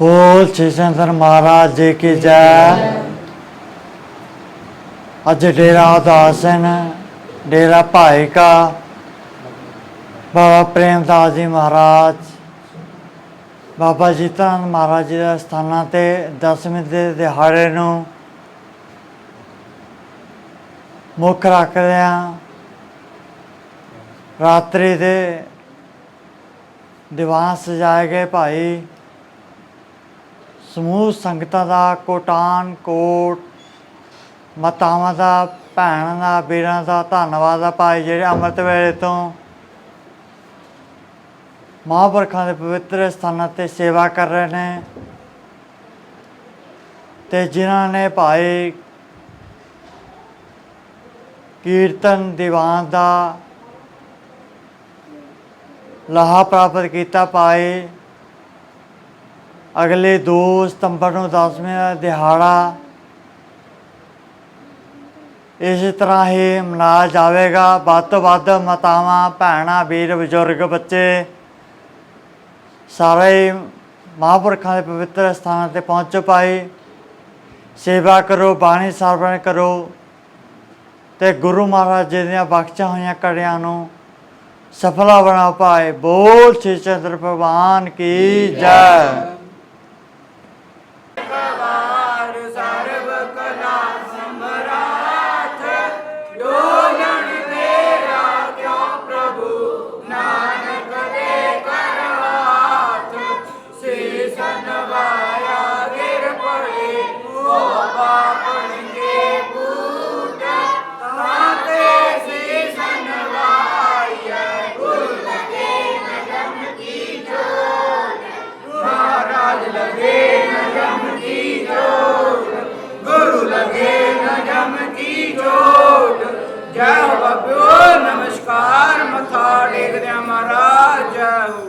ਬੋਲ ਚੰਦਰ ਮਹਾਰਾਜ ਜੀ ਕੀ ਜੈ। ਅੱਜ ਡੇਰਾ ਉਦਾਸਨ ਡੇਰਾ ਭਾਈ ਕਾ। ਬਾਬਾ ਪ੍ਰੇਮਦਾਸ ਜੀ ਮਹਾਰਾਜ। ਬਾਬਾ ਜੀਤਨ ਮਹਾਰਾਜ ਜੀ ਦੇ ਸਥਾਨਾਂ ਤੇ ਦਸਵੇਂ ਦੇ ਦਿਹਾੜੇ ਨੂੰ ਮੁੱਖ ਰੱਖਦੇ ਹਾਂ ਰਾਤਰੀ ਦੇ ਦੀਵਾਨ ਸਜਾਏ ਗਏ ਭਾਈ। ਸਮੂਹ ਸੰਗਤਾਂ ਦਾ ਕੋਟਾਨ ਕੋਟ, ਮਾਤਾਵਾਂ ਦਾ, ਭੈਣਾਂ ਦਾ, ਵੀਰਾਂ ਦਾ, ਧੰਨਵਾਦ ਆ ਭਾਈ ਜਿਹੜੇ ਅੰਮ੍ਰਿਤ ਵੇਲੇ ਤੋਂ ਮਹਾਂਪੁਰਖਾਂ ਦੇ ਪਵਿੱਤਰ ਸਥਾਨਾਂ ਤੇ ਸੇਵਾ ਕਰ ਰਹੇ ਨੇ ਤੇ ਜਿਨ੍ਹਾਂ ਨੇ ਭਾਈ ਕੀਰਤਨ ਦੀਵਾਨ ਦਾ ਲਾਹਾ ਪ੍ਰਾਪਤ ਕੀਤਾ ਪਾਏ ਅਗਲੇ 2 ਸਤੰਬਰ ਨੂੰ 10ਵੇਂ ਦਾ ਦਿਹਾੜਾ ਇਸੇ ਤਰ੍ਹਾਂ ਹੀ ਮਨਾਇਆ ਜਾਵੇਗਾ। ਵੱਧ ਤੋਂ ਵੱਧ ਮਾਤਾਵਾਂ ਭੈਣਾਂ ਵੀਰ ਬਜ਼ੁਰਗ ਬੱਚੇ ਸਾਰੇ ਮਹਾਂਪੁਰਖਾਂ ਦੇ ਪਵਿੱਤਰ ਸਥਾਨਾਂ ਤੇ ਪਹੁੰਚ ਪਾਏ। ਸੇਵਾ ਕਰੋ ਬਾਣੀ ਸਰਵਣ ਕਰੋ ਤੇ ਗੁਰੂ ਮਹਾਰਾਜ ਜੀ ਦੀਆਂ ਬਖਸ਼ੀਆਂ ਹੋਈਆਂ ਕੜਿਆਂ ਨੂੰ ਸਫਲਾ ਬਣਾ ਪਾਏ। ਬੋਲ ਸ੍ਰੀ ਚੰਦਰ ਭਗਵਾਨ ਕੀ ਜੈ। Maharaja.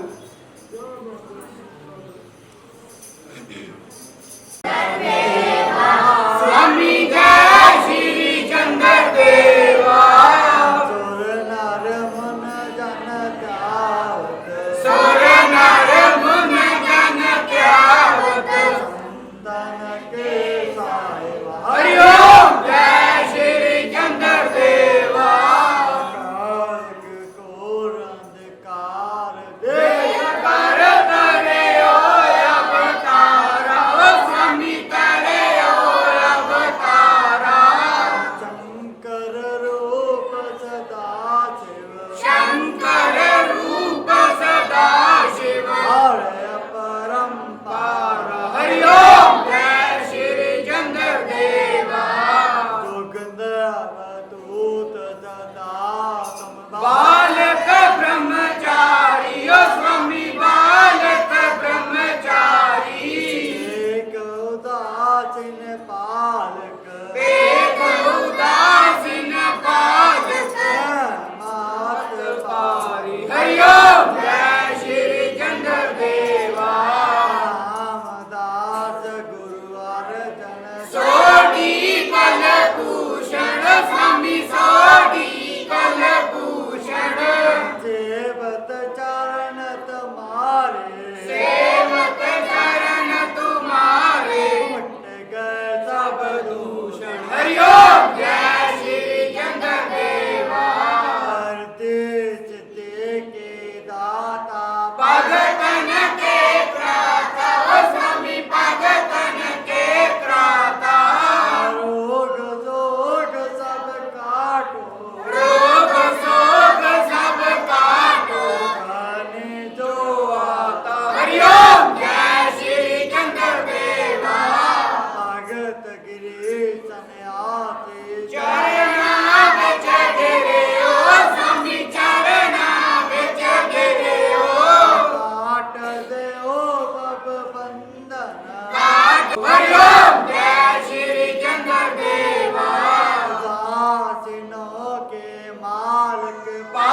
பாலுக்கு பா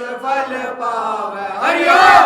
ਜਸ ਫਲ ਪਾਵੇ ਹਰਿਓਮ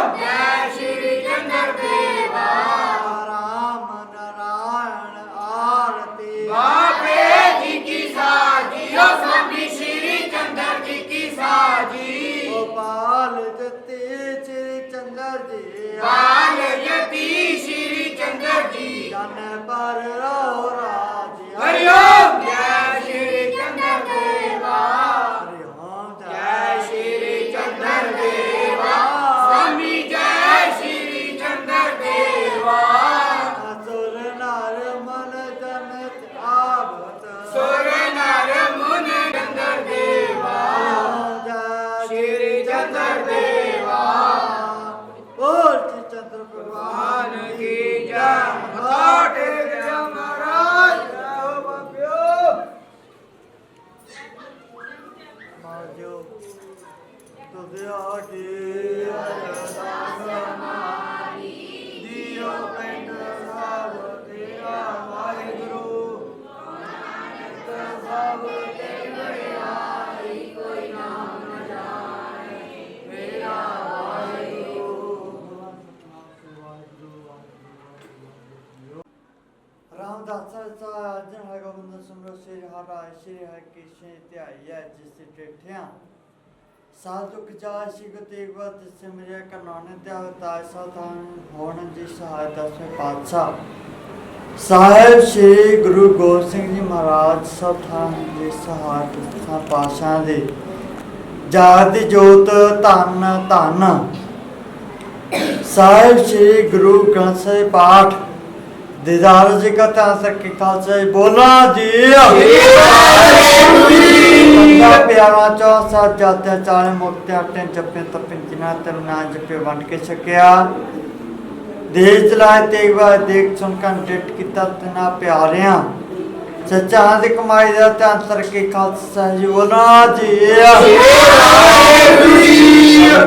ਰਾਮਦਾਸ ਸਾਹਿਬ ਅਰਜਨ ਹੈ ਗੋਬਿੰਦ ਸ੍ਰੀ ਹਰਿ ਸ੍ਰੀ ਹਰਿ ਕ੍ਰਿਸ਼ਨ ਧਿਆਈ ਹੈ ਜਿਸ ਟੇਠਿਆਂ ਸਾਧੁਕ ਜਾ ਸਿਗ ਤੇਗਵਤ ਸਿਮਰਿਆ ਕਰਨਾਨੇ ਤੇ ਅਵਤਾਰ ਸਾਧਾਨ ਹੋਣ ਦੀ ਸਹਾਇਤਾ ਸੇ ਪਾਤਸ਼ਾਹ ਸਾਹਿਬ ਸ੍ਰੀ ਗੁਰੂ ਗੋਬਿੰਦ ਸਿੰਘ ਜੀ ਮਹਾਰਾਜ ਸਥਾਨ ਦੀ ਸਹਾਇਤਾ ਪਾਸ਼ਾ ਦੇ ਜਾਤ ਜੋਤ ਧੰਨ ਧੰਨ ਸਾਹਿਬ ਸ੍ਰੀ ਗੁਰੂ ਗ੍ਰੰਥ ਸਾਹਿਬ ਪਾਠ ਦੀਦਾਰ ਜੀ ਕਾ ਤਾਂ ਸਰ ਖਾਲਸਾ ਜੀ। ਬੋਲਾ ਜੀ ਬੰਦਾ ਪਿਆਰਾ ਚੌ ਸੱਤ ਜਾਤੇ ਚਾਲੇ ਮੁਕਤਿਆ ਟੈਂ ਜਪੇ ਤਪੇ ਜਿਨਾ ਤਰ ਨਾ ਜਪੇ ਵੰਡ ਕੇ ਛਕਿਆ। ਦੇਜ ਚਲਾਏ ਤੇਗ ਵਾ ਦੇਖ ਸੁਣ ਕੰਨ ਕੀਤਾ ਤਨਾ ਪਿਆਰਿਆਂ। ਸੱਚਾ ਦੀ ਕਮਾਈ ਦਾ ਤਾਂ ਅੰਤਰ ਖਾਲਸਾ ਜੀ, ਬੋਲਾ ਜੀ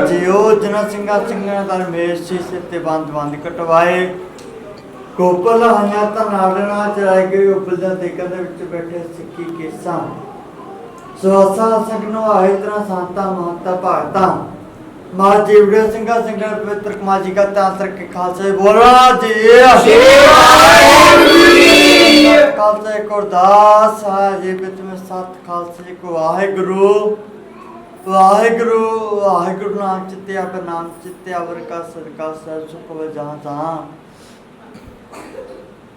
ਜਿਉ ਜਨ ਸਿੰਘਾ ਸਿੰਘਾਂ ਦਾ ਰਮੇਸ਼ ਜੀ ਤੇ ਬੰਦ ਬੰਦ ਕਟਵਾਏ। ਗੋਪਲ ਹਨਿਆ ਤਾਂ ਨਾੜਨਾ ਚਰਾਈ ਗਈ ਉਪਲ ਦਾ ਦੇ ਵਿੱਚ ਬੈਠੇ ਸਿੱਖੀ ਕੇਸਾਂ। ਸਵਾਸਾ ਸੰਗਨੋ ਆਏ ਤਰ੍ਹਾਂ ਸੰਤਾ ਮਹੰਤਾ ਭਗਤਾ। ਮਾ ਜੀਵੜੇ ਸਿੰਘਾ ਸਿੰਘਾਂ ਪਵਿੱਤਰ ਕਮਾਜੀ ਕਾ ਤਾਂਤਰ ਕੇ ਖਾਲਸੇ ਬੋਲਾ ਜੀ ਖਾਲਸੇ ਕੋ ਅਰਦਾਸ ਹੈ ਜੀ ਵਿੱਚ ਮੈਂ ਸਤ ਖਾਲਸੇ ਕੋ ਵਾਹਿਗੁਰੂ। ਵਾਹਿਗੁਰੂ ਵਾਹਿਗੁਰੂ ਨਾਮ ਚਿੱਤੇ ਆਪ ਨਾਮ ਚਿੱਤੇ ਅਵਰ ਕਾ ਸਦਕਾ ਸਰ ਸੁਖ ਵਜਾ ਤਾਂ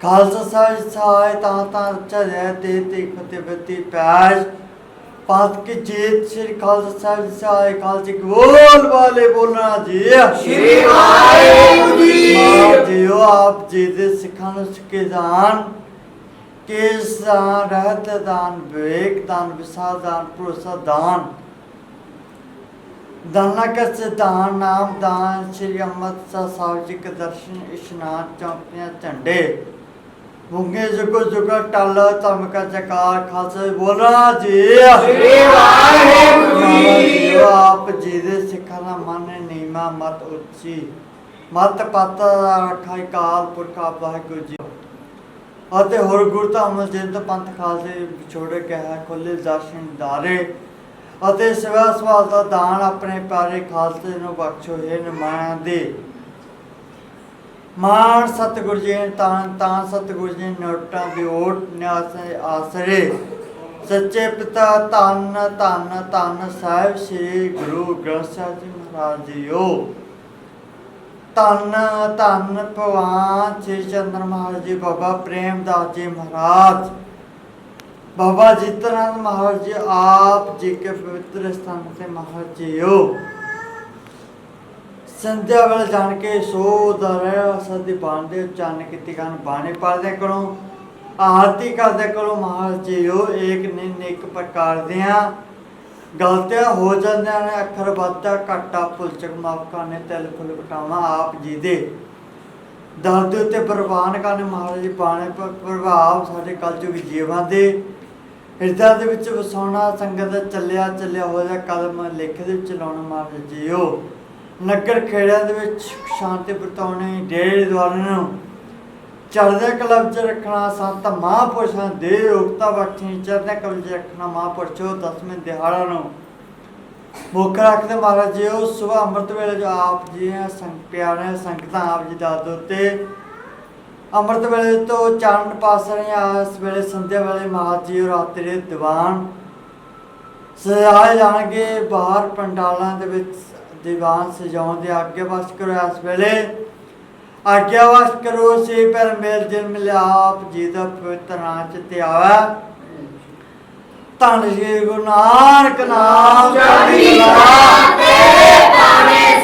ਖਾਲਸਾ ਸਾਹਿਬ ਸਹਾਇ ਤਾਂ ਤਾਂ ਹੈ ਤੇ ਤੇ ਫਤਿਹ ਬਤੀ ਪੈਜ। ਪਾਤ ਕੀ ਜੀਤ ਸ੍ਰੀ ਖਾਲਸਾ ਸਾਹਿਬ ਸਹਾਇ ਖਾਲਸੇ ਬੋਲ ਵਾਲੇ ਬੋਲਣਾ ਜੀ। ਸ਼੍ਰੀ ਵਾਹਿਗੁਰੂ ਜੀ। ਜੀਓ ਆਪ ਜੀ ਦੇ ਸਿੱਖਾਂ ਨੂੰ ਸਿੱਕੇ ਦਾਨ। ਕੇਸ ਦਾਨ ਰਹਿਤ ਦਾਨ ਵਿਵੇਕ ਦਾਨ ਵਿਸਾਲ ਦਾਨ ਭਰੋਸਾ ਦਾਨ। ਦਾਨਾ ਕਸ ਦਾਨ ਨਾਮ ਦਾਨ ਸ੍ਰੀ ਅੰਮ੍ਰਿਤਸਰ ਸਾਹਿਬ ਜੀ ਕੇ ਦਰਸ਼ਨ ਇਸ਼ਨਾਨ ਚੌਂਕੀਆਂ ਝੰਡੇ। ਮੁੰਗੇ ਜੁਗੋ ਜੁਗਾ ਟਲ ਧਰਮ ਕਾ ਜਕਾਰ ਖਾਲਸੇ ਬੋਲਾ ਜੀ। ਸ਼੍ਰੀ ਵਾਹਿਗੁਰੂ ਜੀ। ਆਪ ਜੀ ਦੇ ਸਿੱਖਾਂ ਦਾ ਮਨ ਨੀਮਾ ਮਤ ਉੱਚੀ। ਮਤ ਪਤ ਰੱਖਾ ਕਾਲ ਪੁਰਖਾ ਵਾਹਿਗੁਰੂ ਜੀ। ਅਤੇ ਹੋਰ ਗੁਰੂ ਧਾਮ ਜਿੰਦ ਪੰਥ ਖਾਲਸੇ ਵਿਛੋੜੇ ਕਹਿਆ ਖੁੱਲੇ ਦਰਸ਼ਨ ਦਾਰੇ ਅਤੇ ਸੇਵਾ ਸਵਾਲ ਦਾ ਦਾਨ ਆਪਣੇ ਪਿਆਰੇ ਖਾਲਸੇ ਨੂੰ ਬਖਸ਼ੋ, ਹੈ ਨਿਮਾਣਾਂ ਦੇ। ਮਾਨ ਸਤਿਗੁਰ ਜੀ ਨੇ ਤਾਂ ਤਾਂ ਸਤਿਗੁਰ ਜੀ ਨੋਟਾਂ ਦੀ ਓਟ ਨਿਆਸ ਆਸਰੇ। ਸੱਚੇ ਪਿਤਾ ਧੰਨ ਧੰਨ ਧੰਨ ਸਾਹਿਬ ਸ੍ਰੀ ਗੁਰੂ ਗ੍ਰੰਥ ਸਾਹਿਬ ਜੀ ਮਹਾਰਾਜ ਜੀਓ। ਧੰਨ ਧੰਨ ਭਗਵਾਨ ਸ੍ਰੀ ਚੰਦਰ ਮਹਾਰਾਜ ਜੀ ਬਾਬਾ ਪ੍ਰੇਮ ਦਾਸ ਜੀ ਮਹਾਰਾਜ। ਬਾਬਾ ਜਿਤਨਾਨੰਦ ਮਹਾਰਾਜ ਜੀ, ਆਪ ਜੀ ਕੇ ਪਵਿੱਤਰ ਸਥਾਨ ਤੇ ਮਹਾਰਾਜ ਜੀਓ। ਸੰਧਿਆ ਵੇਲੇ ਜਾਣ ਕੇ ਸੋ ਦਰਿਆ ਸਦੀ ਬਾਣਦੇ ਉਚਾਰਨ ਕੀਤੀ ਗਨ ਬਾਣੇ ਪੜਦੇ ਕਰੋ, ਆਰਤੀ ਕਰਦੇ ਕਰੋ ਮਹਾਰਾਜ ਜੀਓ, ਏਕ ਨਿੰਨ ਇੱਕ ਪ੍ਰਕਾਰ ਦੀਆਂ ਗਲਤੀਆਂ ਹੋ ਜਾਂਦੀਆਂ ਨੇ, ਅੱਖਰ ਵਾਧਾ ਘਾਟਾ, ਭੁਲਚਕ ਮਾਫ ਕਰਨੇ ਤਿਲ ਫੁਲ ਬਟਾਵਾ ਆਪ ਜੀ ਦੇ। ਦਰਦ ਉੱਤੇ ਪ੍ਰਵਾਨ ਕਰਨ ਮਹਾਰਾਜ ਜੀ, ਬਾਣੇ ਪ੍ਰਭਾਵ ਸਾਡੇ ਕਲਯੁਗ ਜੀਵਾਂ ਦੇ। ਹਿਰਦਾ ਦੇ ਵਿੱਚ ਵਸਾਉਣਾ, ਸੰਗਤ ਚੱਲਿਆ ਚੱਲਿਆ ਹੋ ਕਦਮ ਲਿਖ ਦੇ ਵਿੱਚ ਲਾਉਣਾ ਮਹਾਰਾਜ ਜੀਓ ਨਗਰ ਖੇੜਿਆਂ ਦੇ ਵਿੱਚ ਸ਼ਾਂਤੀ ਬਰਤਾਉਣੀ ਡੇਰੇ ਦੁਆਰੇ ਨੂੰ ਚੜ੍ਹਦੇ ਕਲਬ ਚ ਰੱਖਣਾ, ਸੰਤ ਮਹਾਂਪੁਰਸ਼ਾਂ ਦੇ ਉਕਤਾ ਬਖਸ਼ੀ ਚੜ੍ਹਦੇ ਕਲਬ ਚ ਰੱਖਣਾ, ਮਹਾਂਪੁਰਸ਼ੋ ਦਸਵੇਂ ਦਿਹਾੜਾ ਨੂੰ ਮੁੱਖ ਰੱਖਦੇ ਮਹਾਰਾਜ ਜੀ, ਉਹ ਸਵੇਰ ਅੰਮ੍ਰਿਤ ਵੇਲੇ ਜੋ ਆਪ ਜੀ ਹੈ ਸੰਗ ਪਿਆਰੇ ਸੰਗਤਾਂ ਆਪ ਜੀ ਦਾ ਦੋਤੇ ਅੰਮ੍ਰਿਤ ਵੇਲੇ ਤੋਂ ਚਾਨਣ ਪਾਸ ਰਹੀਆਂ ਵੇਲੇ ਸੰਧਿਆ ਵੇਲੇ ਮਹਾਰਾਜ ਜੀ ਰਾਤਰੀ ਦੀਵਾਨ ਸਜਾਏ ਜਾਣਗੇ, ਬਾਹਰ ਪੰਡਾਲਾਂ ਦੇ ਵਿੱਚ ਦੀਵਾਨ ਸਜਾਉਣ ਦੇ ਅੱਗੇ ਵਸ ਕਰੋ, ਇਸ ਵੇਲੇ ਆਗਿਆ ਵਸ ਕਰੋ ਸੇ ਪਰ ਮੇਲ ਜਨ ਮਿਲਿਆ, ਆਪ ਜੀ ਦਾ ਪਵਿੱਤਰ ਨਾਮ ਚ ਤੇ ਧੰਨ ਜੀ ਗੁਰੂ ਨਾਨਕ ਨਾਮ ਚੜ੍ਹਦੀ ਕਲਾ ਤੇਰੇ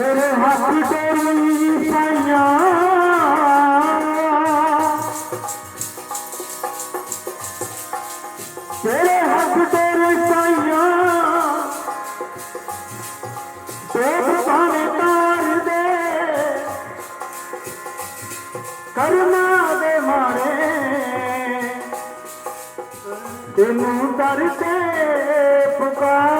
ਤੇਰੇ ਹੱਥ ਡੋਲੀ ਪਾਈਆਂ। ਤੇਰੇ ਹੱਥ ਡੋਲੀ ਪਾਈਆਂ। ਦੇਖ ਭਾਵੇਂ ਤਾਰ ਦੇ ਕਰਮਾ ਦੇ ਮਾਰੇ। ਤੈਨੂੰ ਦਰ ਤੇ ਪੁਕਾਰ